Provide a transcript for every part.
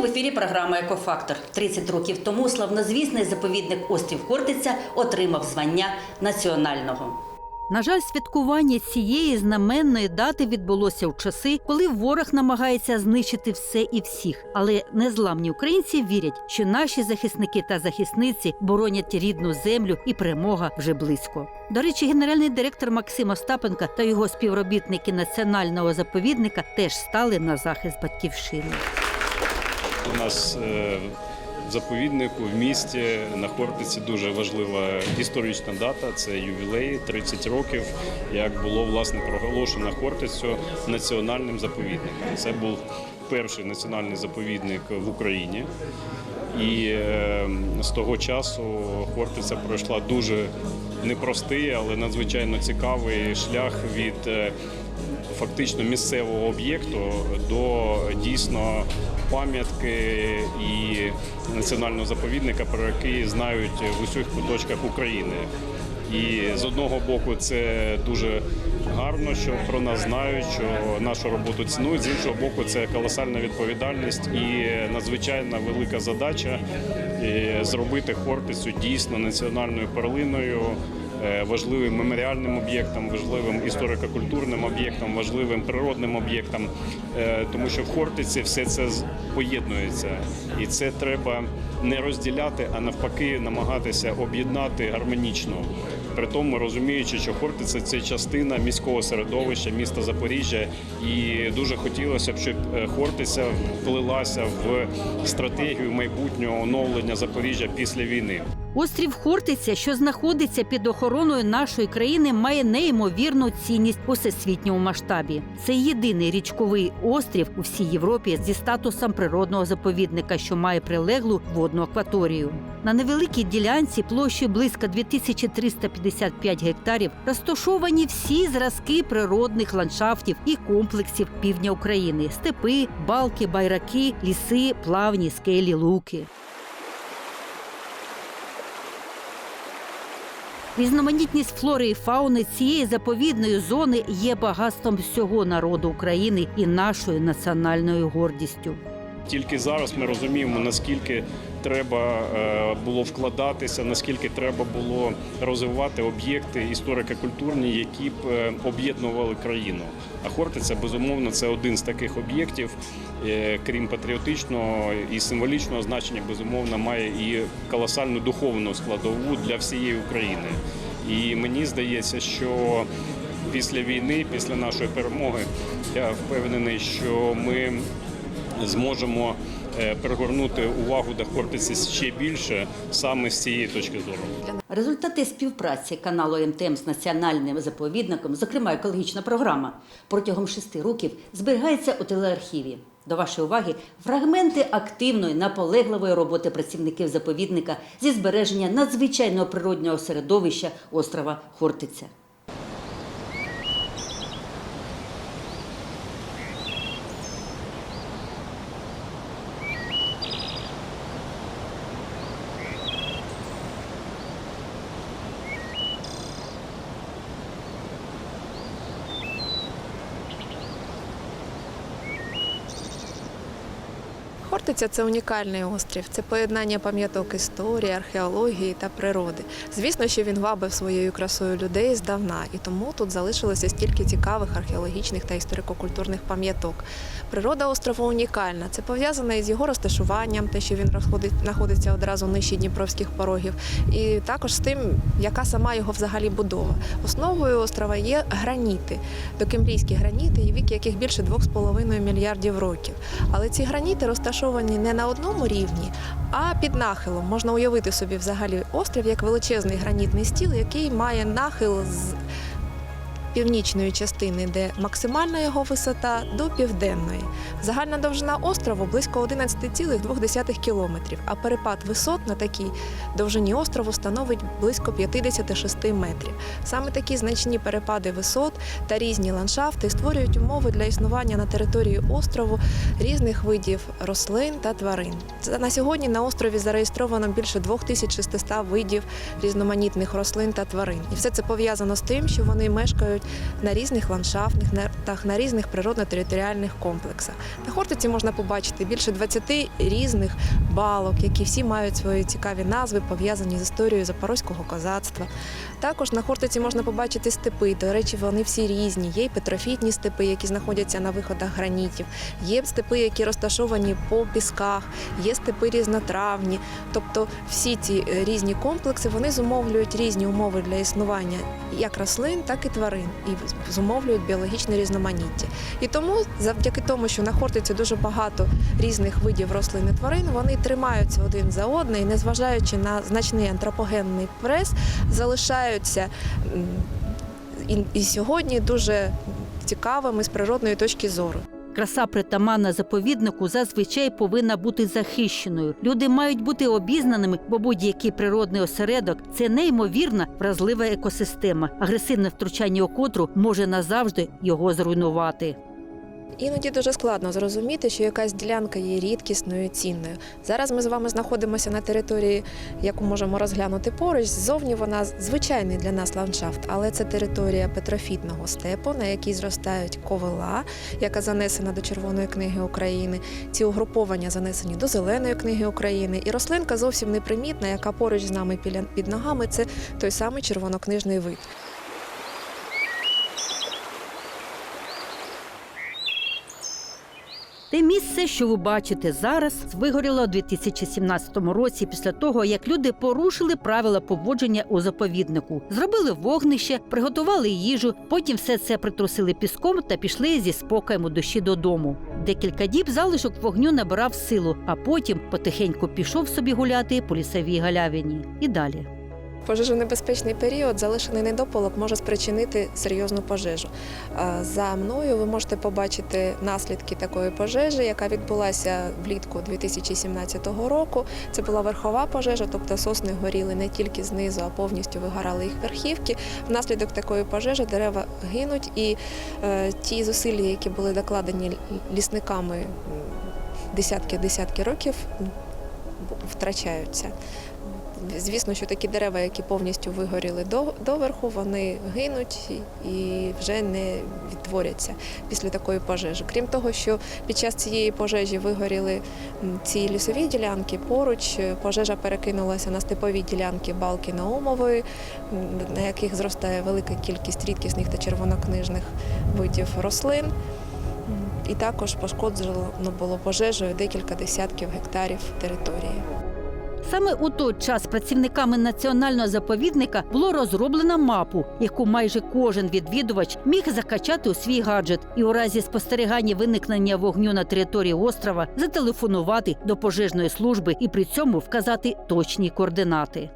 в ефірі програма Екофактор. 30 років тому славнозвісний заповідник острів Хортиця отримав звання національного. На жаль, святкування цієї знаменної дати відбулося в часи, коли ворог намагається знищити все і всіх. Але незламні українці вірять, що наші захисники та захисниці боронять рідну землю і перемога вже близько. До речі, генеральний директор Максим Остапенко та його співробітники національного заповідника теж стали на захист батьківщини. У нас е, в заповіднику в місті на Хортиці дуже важлива історична дата. Це ювілей 30 років, як було власне проголошено Хортицю національним заповідником. Це був перший національний заповідник в Україні. І е, з того часу Хортиця пройшла дуже непростий, але надзвичайно цікавий шлях від е, фактично місцевого об'єкту до дійсно пам'ятки і національного заповідника, про який знають в усіх куточках України. І з одного боку це дуже гарно, що про нас знають, що нашу роботу цінують. З іншого боку, це колосальна відповідальність і надзвичайна велика задача е, зробити Хортицю дійсно національною перлиною. Е, Важливим меморіальним об'єктом, важливим історико-культурним об'єктом, важливим природним об'єктом, Е, тому що в Хортиці все це поєднується, і це треба не розділяти, а навпаки, намагатися об'єднати гармонічно. При тому розуміючи, що Хортиця це частина міського середовища міста Запоріжжя, і дуже хотілося б, щоб е, Хортиця вплилася в стратегію майбутнього оновлення Запоріжжя після війни. Острів Хортиця, що знаходиться під охороною нашої країни, має неймовірну цінність у всесвітньому масштабі. Це єдиний річковий острів у всій Європі зі статусом природного заповідника, що має прилеглу водну акваторію. На невеликій ділянці площею близько 2355 гектарів розташовані всі зразки природних ландшафтів і комплексів півдня України: степи, балки, байраки, ліси, плавні, скелі, луки. Різноманітність флори і фауни цієї заповідної зони є багатством всього народу України і нашою національною гордістю. Тільки зараз ми розуміємо, наскільки треба е, було вкладатися, наскільки треба було розвивати об'єкти історико-культурні, які б е, об'єднували країну. А Хортиця, безумовно, це один з таких об'єктів, е, крім патріотичного і символічного значення, безумовно, має і колосальну духовну складову для всієї України. І мені здається, що після війни, після нашої перемоги, я впевнений, що ми зможемо е, пригорнути увагу до Хортиці ще більше саме з цієї точки зору. Результати співпраці каналу МТМ з національним заповідником, зокрема екологічна програма, протягом шести років зберігається у телеархіві. До вашої уваги фрагменти активної наполегливої роботи працівників заповідника зі збереження надзвичайного природнього середовища острова Хортиця. Хортиця це унікальний острів. Це поєднання пам'яток історії, археології та природи. Звісно, що він вабив своєю красою людей здавна, і тому тут залишилося стільки цікавих археологічних та історико-культурних пам'яток. Природа острову унікальна. Це пов'язано із його розташуванням, те, що він знаходиться одразу нижче Дніпровських порогів, і також з тим, яка сама його взагалі будова. Основою острова є граніти, докембрійські граніти, вік яких більше 2,5 мільярдів років. Але ці граніти розташовані не на одному рівні, а під нахилом. Можна уявити собі взагалі острів як величезний гранітний стіл, який має нахил з північної частини, де максимальна його висота, до південної. Загальна довжина острову близько 11,2 кілометрів, а перепад висот на такій довжині острову становить близько 56 метрів. Саме такі значні перепади висот та різні ландшафти створюють умови для існування на території острову різних видів рослин та тварин. На сьогодні на острові зареєстровано більше 2600 видів різноманітних рослин та тварин. І все це пов'язано з тим, що вони мешкають на різних ландшафтних нартах, на різних природно-територіальних комплексах. На Хортиці можна побачити більше 20 різних балок, які всі мають свої цікаві назви, пов'язані з історією запорозького козацтва. Також на Хортиці можна побачити степи. До речі, вони всі різні. Є й петрофітні степи, які знаходяться на виходах гранітів, є степи, які розташовані по пісках, є степи різнотравні. Тобто всі ці е, різні комплекси вони зумовлюють різні умови для існування як рослин, так і тварин, і зумовлюють біологічне різноманіття. І тому, завдяки тому, що на Хортиці дуже багато різних видів рослин і тварин, вони тримаються один за одне і, незважаючи на значний антропогенний прес, залишаються і, сьогодні дуже цікавими з природної точки зору. Краса притаманна заповіднику зазвичай повинна бути захищеною. Люди мають бути обізнаними, бо будь-який природний осередок це неймовірна вразлива екосистема, агресивне втручання у котру може назавжди його зруйнувати. Іноді дуже складно зрозуміти, що якась ділянка є рідкісною і цінною. Зараз ми з вами знаходимося на території, яку можемо розглянути поруч. Ззовні вона звичайний для нас ландшафт, але це територія петрофітного степу, на якій зростають ковила, яка занесена до Червоної книги України. Ці угруповання занесені до Зеленої книги України. І рослинка зовсім непримітна, яка поруч з нами під ногами. Це той самий червонокнижний вид. Те місце, що ви бачите зараз, вигоріло у 2017 році після того, як люди порушили правила поводження у заповіднику, зробили вогнище, приготували їжу, потім все це притрусили піском та пішли зі спокоєм у душі додому. Декілька діб залишок вогню набирав силу, а потім потихеньку пішов собі гуляти по лісовій галявині. І далі. Пожежонебезпечний період залишений недопалок може спричинити серйозну пожежу. За мною ви можете побачити наслідки такої пожежі, яка відбулася влітку 2017 року. Це була верхова пожежа, тобто сосни горіли не тільки знизу, а повністю вигорали їх верхівки. Внаслідок такої пожежі дерева гинуть, і е, ті зусилля, які були докладені лісниками десятки-десятки років, втрачаються. Звісно, що такі дерева, які повністю вигоріли доверху, вони гинуть і вже не відтворяться після такої пожежі. Крім того, що під час цієї пожежі вигоріли ці лісові ділянки, поруч е, пожежа перекинулася на степові ділянки балки Наумової, на яких зростає велика кількість рідкісних та червонокнижних видів рослин. І також пошкоджено було пожежею декілька десятків гектарів території. Саме у той час працівниками національного заповідника було розроблено мапу, яку майже кожен відвідувач міг закачати у свій гаджет і у разі спостерігання виникнення вогню на території острова зателефонувати до пожежної служби і при цьому вказати точні координати.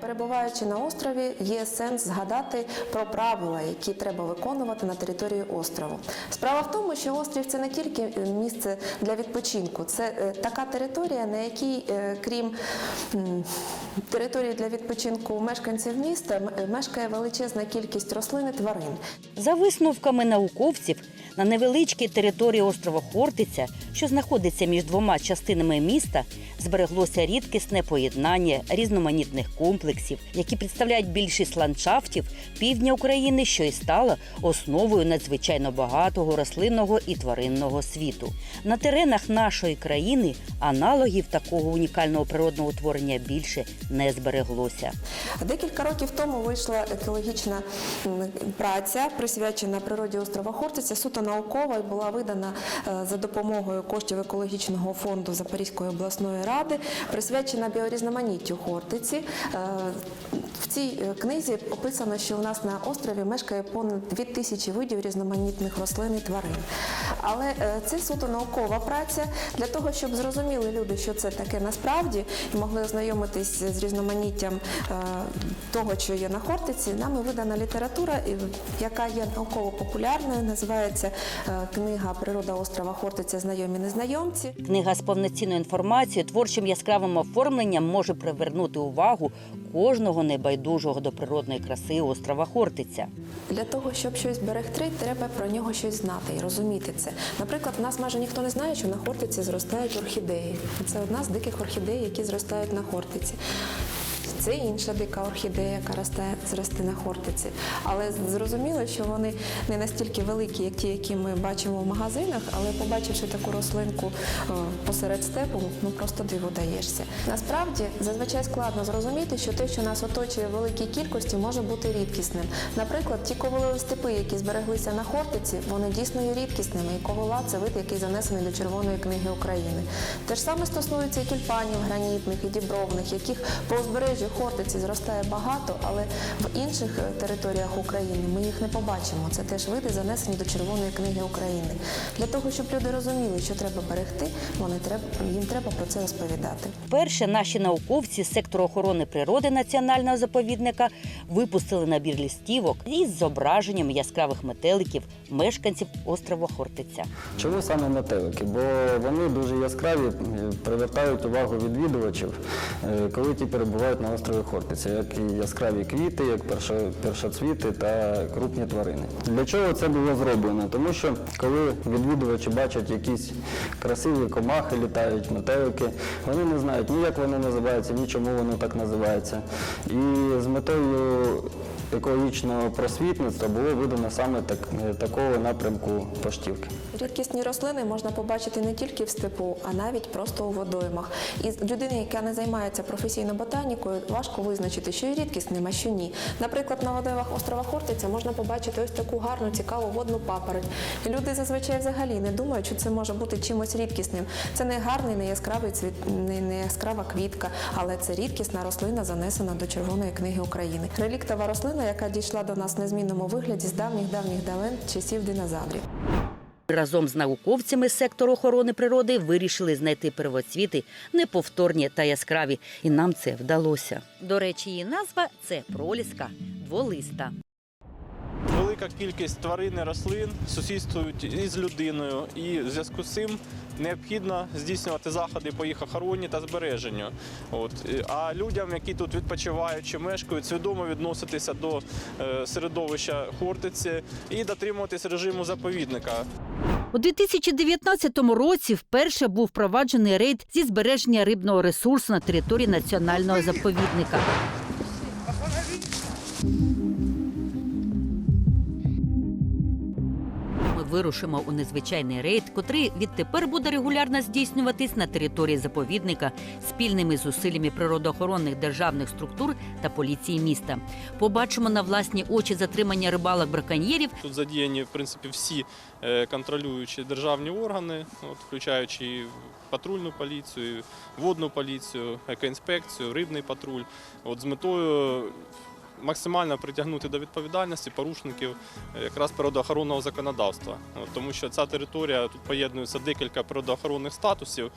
Перебуваючи на острові, є сенс згадати про правила, які треба виконувати на території острову. Справа в тому, що острів це не тільки е, місце для відпочинку, це е, така територія, на якій, е, крім території для відпочинку мешканців міста, мешкає величезна кількість рослин і тварин. За висновками науковців, на невеличкій території острова Хортиця, що знаходиться між двома частинами міста, збереглося рідкісне поєднання різноманітних комплексів, які представляють більшість ландшафтів півдня України, що і стало основою надзвичайно багатого рослинного і тваринного світу. На теренах нашої країни аналогів такого унікального природного утворення більше не збереглося. Декілька років тому вийшла екологічна праця, присвячена природі острова Хортиця, суто наукова і була видана е, за допомогою коштів екологічного фонду Запорізької обласної ради, присвячена біорізноманіттю Хортиці. Цій е, книзі описано, що у нас на острові мешкає понад 2000 видів різноманітних рослин і тварин. Але е, це суто наукова праця для того, щоб зрозуміли люди, що це таке насправді, і могли ознайомитись з різноманіттям е, того, що є на Хортиці. Нами видана література, яка є науково-популярною, називається е, книга Природа острова Хортиця Знайомі незнайомці. Книга з повноцінною інформацією, творчим яскравим оформленням може привернути увагу кожного небайдужого до природної краси острова Хортиця. Для того, щоб щось берегти, треба про нього щось знати і розуміти це. Наприклад, в нас майже ніхто не знає, що на Хортиці зростають орхідеї. Це одна з диких орхідей, які зростають на Хортиці. Це інша дика орхідея, яка росте зросте на Хортиці. Але зрозуміло, що вони не настільки великі, як ті, які ми бачимо в магазинах, але побачивши таку рослинку е, посеред степу, ну просто диву даєшся. Насправді зазвичай складно зрозуміти, що те, що нас оточує в великій кількості, може бути рідкісним. Наприклад, ті ковилові степи, які збереглися на Хортиці, вони дійсно є рідкісними. І ковила це вид, який занесений до Червоної книги України. Те ж саме стосується і тюльпанів гранітних і дібровних, яких по узбережжю Хортиці зростає багато, але в інших е, територіях України ми їх не побачимо. Це теж види занесені до Червоної книги України. Для того, щоб люди розуміли, що треба берегти, вони треба їм треба про це розповідати. Вперше наші науковці з сектору охорони природи національного заповідника випустили набір лістівок із зображенням яскравих метеликів мешканців острова Хортиця. Чому саме метелики? Бо вони дуже яскраві, привертають увагу відвідувачів, е, коли ті перебувають на острові Хортиця, як і яскраві квіти, як першоцвіти та крупні тварини. Для чого це було зроблено? Тому що коли відвідувачі бачать якісь красиві комахи, літають метелики, вони не знають ні як вони називаються, ні чому воно так називається. І з метою екологічного просвітництва було видано саме так, такого напрямку поштівки. Рідкісні рослини можна побачити не тільки в степу, а навіть просто у водоймах. І з людини, яка не займається професійно ботанікою, важко визначити, що є рідкісним, а що ні. Наприклад, на водоймах острова Хортиця можна побачити ось таку гарну, цікаву водну папороть. Люди зазвичай взагалі не думають, що це може бути чимось рідкісним. Це не гарний, не яскравий цвіт, не яскрава квітка, але це рідкісна рослина, занесена до Червоної книги України. Реліктова рослина, яка дійшла до нас в незмінному вигляді з давніх давніх давен часів динозаврів. Разом з науковцями сектору охорони природи вирішили знайти первоцвіти неповторні та яскраві, і нам це вдалося. До речі, її назва це проліска дволиста. Велика кількість тварин і рослин сусідствують із людиною, і в зв'язку з цим необхідно здійснювати заходи по їх охороні та збереженню. От. А людям, які тут відпочивають чи мешкають, свідомо відноситися до е, середовища Хортиці і дотримуватись режиму заповідника. У 2019 році вперше був впроваджений рейд зі збереження рибного ресурсу на території національного заповідника. Вирушимо у незвичайний рейд, котрий відтепер буде регулярно здійснюватись на території заповідника спільними зусиллями природоохоронних державних структур та поліції міста. Побачимо на власні очі затримання рибалок браконьєрів Тут задіяні в принципі всі е, контролюючі державні органи, от, включаючи патрульну поліцію, водну поліцію, екоінспекцію, рибний патруль. От, з метою максимально притягнути до відповідальності порушників е, якраз природоохоронного законодавства. Тому що ця територія тут поєднується декілька природоохоронних статусів.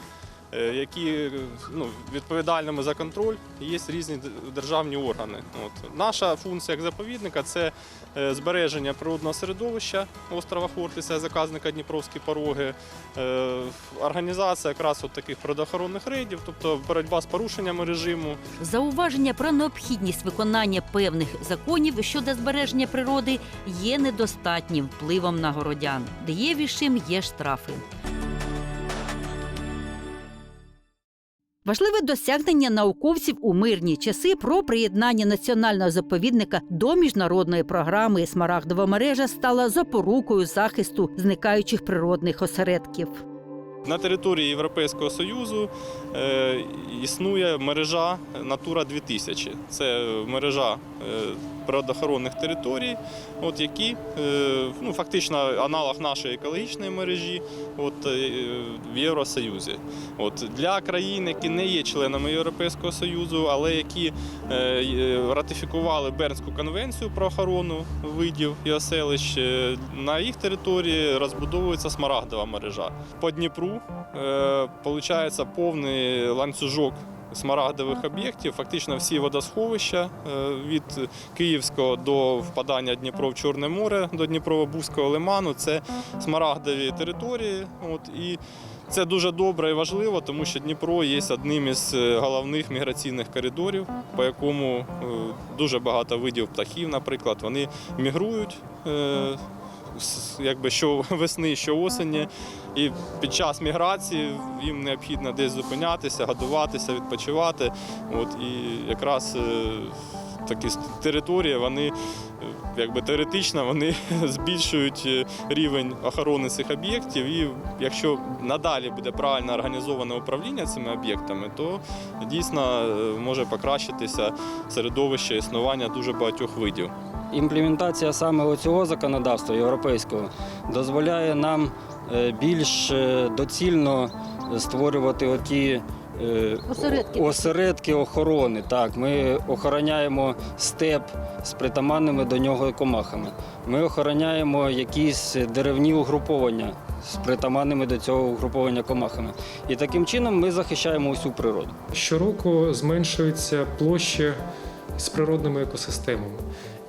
Е, Які ну, відповідальними за контроль є різні державні органи. От. Наша функція як заповідника це е, збереження природного середовища острова Хортиця, заказника Дніпровські пороги, е, організація якраз от таких природоохоронних рейдів, тобто боротьба з порушеннями режиму, Зауваження про необхідність виконання певних законів щодо збереження природи є недостатнім впливом на городян. Дієвішим є штрафи. Важливе досягнення науковців у мирні часи про приєднання національного заповідника до міжнародної програми Смарагдова мережа стала запорукою захисту зникаючих природних осередків. На території Європейського Союзу е, існує мережа Натура 2000. Це мережа е, природоохоронних територій, от які е, ну, фактично аналог нашої екологічної мережі от, е, в Євросоюзі. От, для країн, які не є членами Європейського Союзу, але які е, ратифікували Бернську конвенцію про охорону видів і оселищ, на їх території розбудовується смарагдова мережа. По Дніпру получається повний ланцюжок смарагдових об'єктів. Фактично всі водосховища е, від Київського до впадання Дніпро в Чорне море до Дніпрово-Бузького лиману це смарагдові території. От, і це дуже добре і важливо, тому що Дніпро є одним із е, головних міграційних коридорів, по якому е, дуже багато видів птахів, наприклад, вони мігрують. Якби що весни, що осені. І під час міграції їм необхідно десь зупинятися, годуватися, відпочивати. От, і якраз е, такі території, вони е, якби теоретично вони збільшують е, рівень охорони цих об'єктів. І якщо надалі буде правильно організоване управління цими об'єктами, то дійсно може покращитися середовище існування дуже багатьох видів. Імплементація саме цього законодавства європейського дозволяє нам е, більш е, доцільно створювати оті е, Осередки. осередки охорони. Так, ми охороняємо степ з притаманними до нього комахами. Ми охороняємо якісь деревні угруповання з притаманними до цього угруповання комахами. І таким чином ми захищаємо усю природу. Щороку зменшуються площі з природними екосистемами.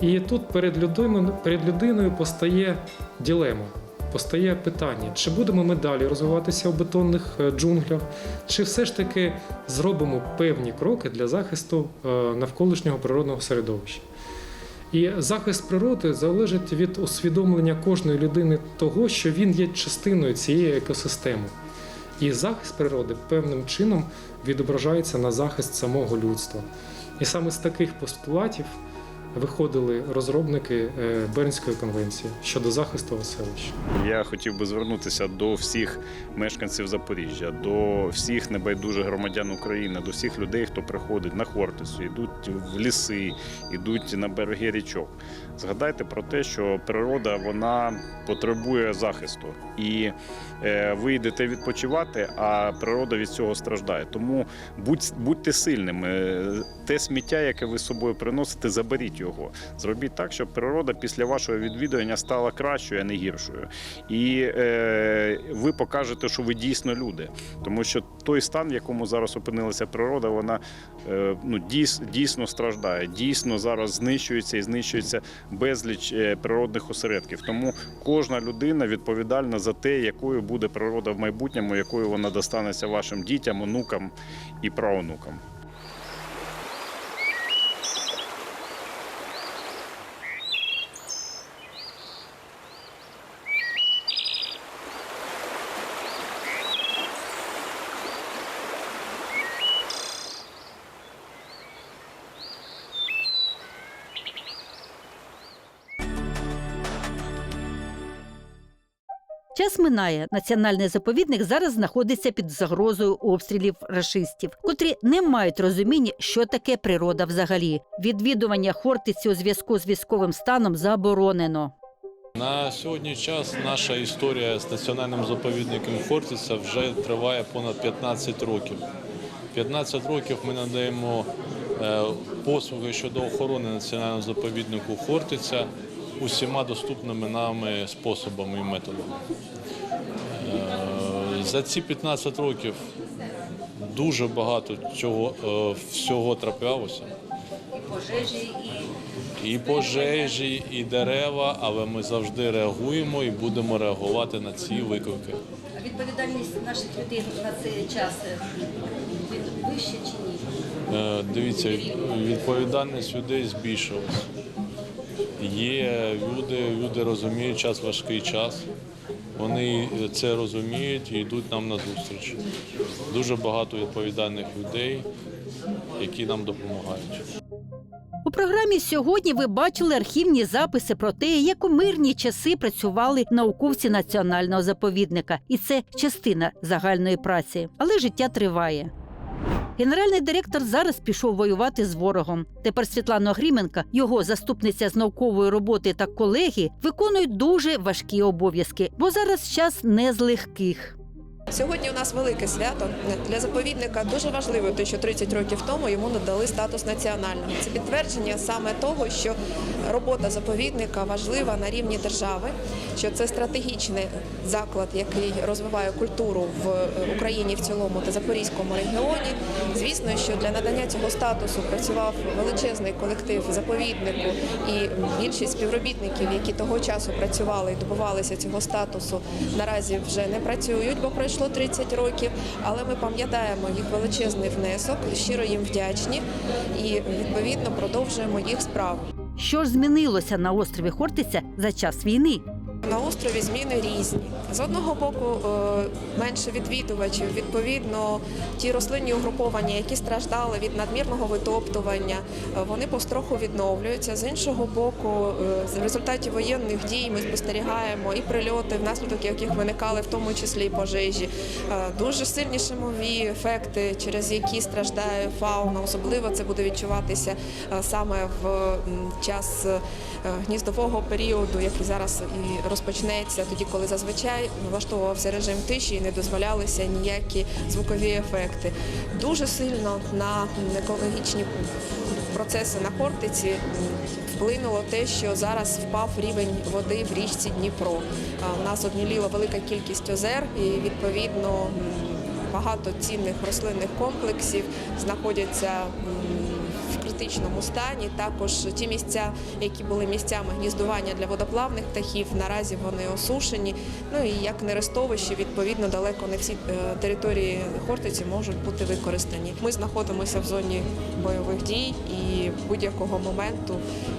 І тут перед людиною, перед людиною постає ділема, постає питання, чи будемо ми далі розвиватися в бетонних е, джунглях, чи все ж таки зробимо певні кроки для захисту е, навколишнього природного середовища. І захист природи залежить від усвідомлення кожної людини того, що він є частиною цієї екосистеми. І захист природи певним чином відображається на захист самого людства. І саме з таких постулатів виходили розробники е, Бернської конвенції щодо захисту оселища. Я хотів би звернутися до всіх мешканців Запоріжжя, до всіх небайдужих громадян України, до всіх людей, хто приходить на Хортицю, йдуть в ліси, йдуть на береги річок. Згадайте про те, що природа вона потребує захисту, і е, ви йдете відпочивати, а природа від цього страждає. Тому будь, будьте сильними. Е, Те сміття, яке ви з собою приносите, заберіть його. Зробіть так, щоб природа після вашого відвідування стала кращою, а не гіршою. І е, ви покажете, що ви дійсно люди. Тому що той стан, в якому зараз опинилася природа, вона е, ну, дійс, дійсно страждає. Дійсно зараз знищується і знищується безліч е, природних осередків. Тому кожна людина відповідальна за те, якою буде природа в майбутньому, якою вона достанеться вашим дітям, онукам і правонукам. Час минає. Національний заповідник зараз знаходиться під загрозою обстрілів рашистів, котрі не мають розуміння, що таке природа взагалі. Відвідування Хортиці у зв'язку з військовим станом заборонено. На сьогодні час наша історія з національним заповідником Хортиця вже триває понад 15 років. 15 років ми надаємо е, послуги щодо охорони національного заповіднику Хортиця усіма доступними нами способами і методами. Е, За ці 15 років дуже багато чого е, всього траплялося. І пожежі, і дерева, але ми завжди реагуємо і будемо реагувати на ці виклики. А Відповідальність наших людей на цей час вища чи ні? Е, Дивіться, відповідальність людей збільшилась. Є люди, люди розуміють час важкий час. Вони це розуміють і йдуть нам на зустріч. Дуже багато відповідальних людей, які нам допомагають. У програмі сьогодні ви бачили архівні записи про те, як у мирні часи працювали науковці національного заповідника, і це частина загальної праці. Але життя триває. Генеральний директор зараз пішов воювати з ворогом. Тепер Світлана Гріменка, його заступниця з наукової роботи та колеги виконують дуже важкі обов'язки, бо зараз час не з легких. Сьогодні у нас велике свято для заповідника. Дуже важливо, те, що 30 років тому йому надали статус національного. Це підтвердження саме того, що робота заповідника важлива на рівні держави, що це стратегічний заклад, який розвиває культуру в Україні в цілому та Запорізькому регіоні. Звісно, що для надання цього статусу працював величезний колектив заповіднику і більшість співробітників, які того часу працювали і добувалися цього статусу, наразі вже не працюють, бо пройшло 30 років. Але ми пам'ятаємо їх величезний внесок, щиро їм вдячні і відповідно продовжуємо їх справу. Що ж змінилося на острові Хортиця за час війни? На острові зміни різні. З одного боку, е, менше відвідувачів. Відповідно, ті рослинні угруповання, які страждали від надмірного витоптування, е, вони построху відновлюються. З іншого боку, е, в результаті воєнних дій ми спостерігаємо і прильоти, внаслідок яких виникали в тому числі і пожежі. Е, Дуже сильні шумові ефекти, через які страждає фауна. Особливо це буде відчуватися е, саме в час е, гніздового періоду, який зараз і розпочнеться, тоді, коли зазвичай влаштовувався режим тиші і не дозволялися ніякі звукові ефекти. Дуже сильно на екологічні процеси на Хортиці вплинуло те, що зараз впав рівень води в річці Дніпро. У нас обміліла велика кількість озер і відповідно багато цінних рослинних комплексів знаходяться критичному стані. Також ті місця, які були місцями гніздування для водоплавних птахів, наразі вони осушені. Ну і як нерестовище, відповідно, далеко не всі е, території Хортиці можуть бути використані. Ми знаходимося в зоні бойових дій, і будь-якого моменту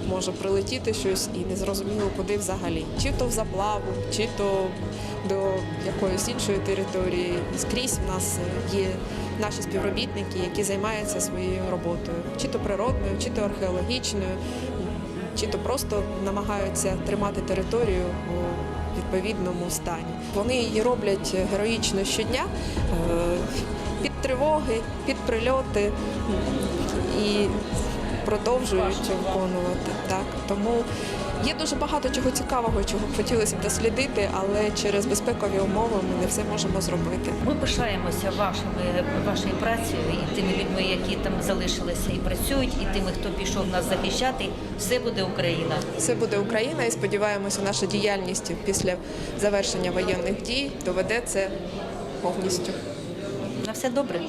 може прилетіти щось і незрозуміло куди взагалі. Чи то в заплаву, чи то до якоїсь іншої території. Скрізь в нас є наші співробітники, які займаються своєю роботою, чи то природною, чи то археологічною, чи то просто намагаються тримати територію у відповідному стані. Вони її роблять героїчно щодня е, під тривоги, під прильоти і продовжують виконувати. Так тому є дуже багато чого цікавого, чого хотілося б дослідити, але через безпекові умови ми не все можемо зробити. Ми пишаємося вашими вашою працею і тими людьми, які там залишилися і працюють, і тими, хто пішов нас захищати. Все буде Україна. Все буде Україна, і сподіваємося, наша діяльність після завершення воєнних дій доведе це повністю. На все добре.